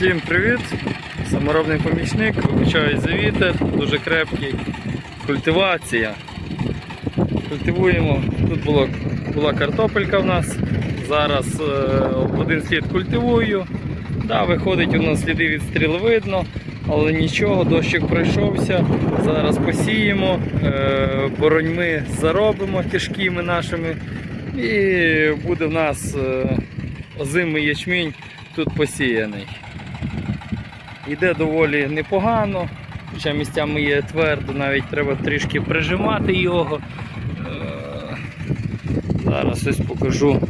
Всім привіт! Саморобний помічник, вибачаю за вітер, дуже крепкий. Культивація. Культивуємо. Тут було, була картопелька в нас. Зараз е, один слід культивую. Да, виходить, у нас сліди від стріл видно, але нічого, дощик пройшовся. Зараз посіємо, е, бороньми заробимо тяжкими нашими. І буде в нас е, озимий ячмінь тут посіяний. Йде доволі непогано, хоча місцями є твердо, навіть треба трішки прижимати його. Е, Зараз ось покажу.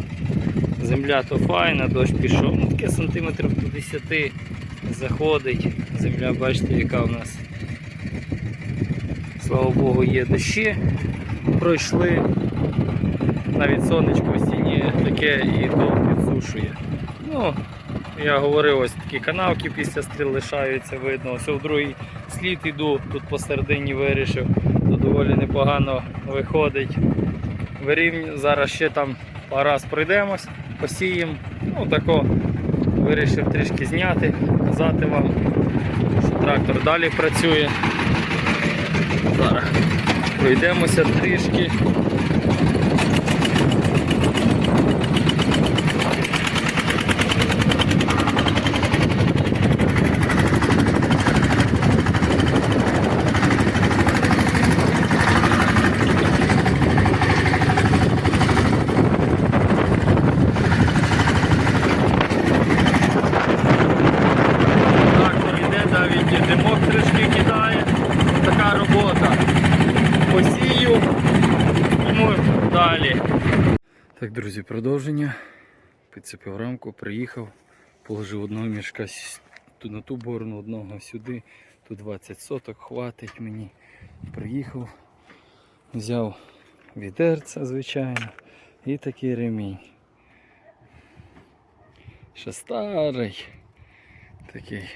Земля то файна, дощ пішов. Ну, таке сантиметрів до 10 заходить. Земля, бачите, яка в нас. Слава Богу, є дощі. Пройшли. Навіть сонечко в стіні таке і то підсушує. Ну, я говорив, ось такі канавки після стріл лишаються, видно. Ось в другий слід іду, тут посередині вирішив, то доволі непогано виходить. Вирівню, зараз ще там пару раз пройдемось, посіємо. Ну тако вирішив трішки зняти, показати вам, що трактор далі працює. Зараз пройдемося трішки. Трактор йде, і димок кидає. Така робота. Посію, тому далі. Так, друзі, продовження. Підцепив рамку, приїхав, положив одного мішка на ту борону, одного сюди. Тут 20 соток, хватить мені. Приїхав, взяв відерце, звичайно, і такий ремінь. Ще старий. Такий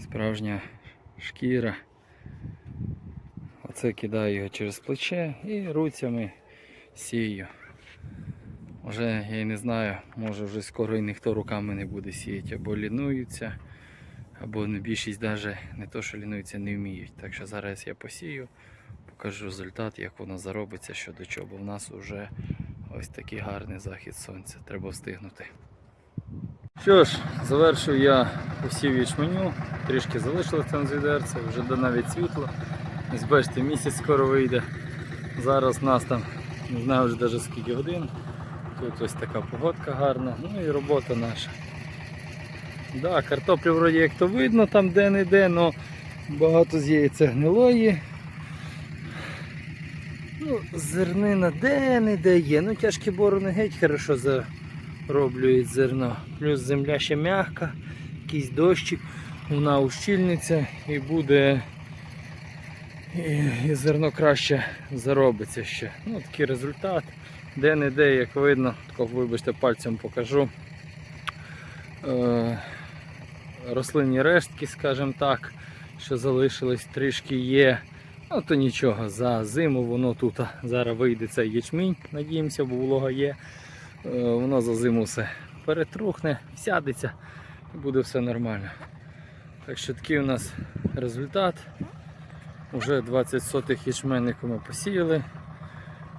справжня шкіра. Оце кидаю його через плече і руцями сію. Вже я й не знаю, може вже скоро і ніхто руками не буде сіяти, або лінуються, або більшість навіть не то, що лінуються, не вміють. Так що зараз я посію, покажу результат, як воно заробиться, що до чого, бо в нас вже ось такий гарний захід сонця. Треба встигнути. Що ж, завершив я посів ячменю, трішки залишилося там з відерця, вже навіть світло. Ось бачите, місяць скоро вийде. Зараз нас там не знаю вже навіть скільки годин. Тут ось така погодка гарна, ну і робота наша. Да, картоплю вроді як то видно там де-не-де, але багато з яйця гнилої. Ну, зернина де-не-де є. Ну тяжкі борони геть хорошо зароблюють зерно. Плюс земля ще м'яка, якийсь дощик, вона ущільниться і буде і, і зерно краще заробиться ще. Ну, такий результат. Де-не-де, як видно, тако, вибачте, пальцем покажу. Е, рослинні рештки, скажімо так, що залишились трішки є. Ну то нічого, за зиму воно тут зараз вийде цей ячмінь, надіємося, бо волога є. Е, воно за зиму все перетрухне, сядеться буде все нормально. Так що такий у нас результат. Уже 20 сотих ячменнику ми посіяли.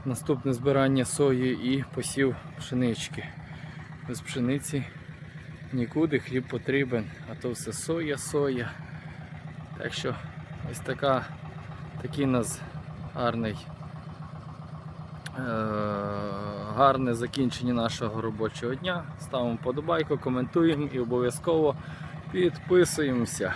Наступне збирання сої і посів пшенички. Без пшениці нікуди хліб потрібен, а то все соя, соя. Так що ось така, такий у нас гарний, гарне закінчення нашого робочого дня. Ставимо подобайку, коментуємо і обов'язково підписуємося.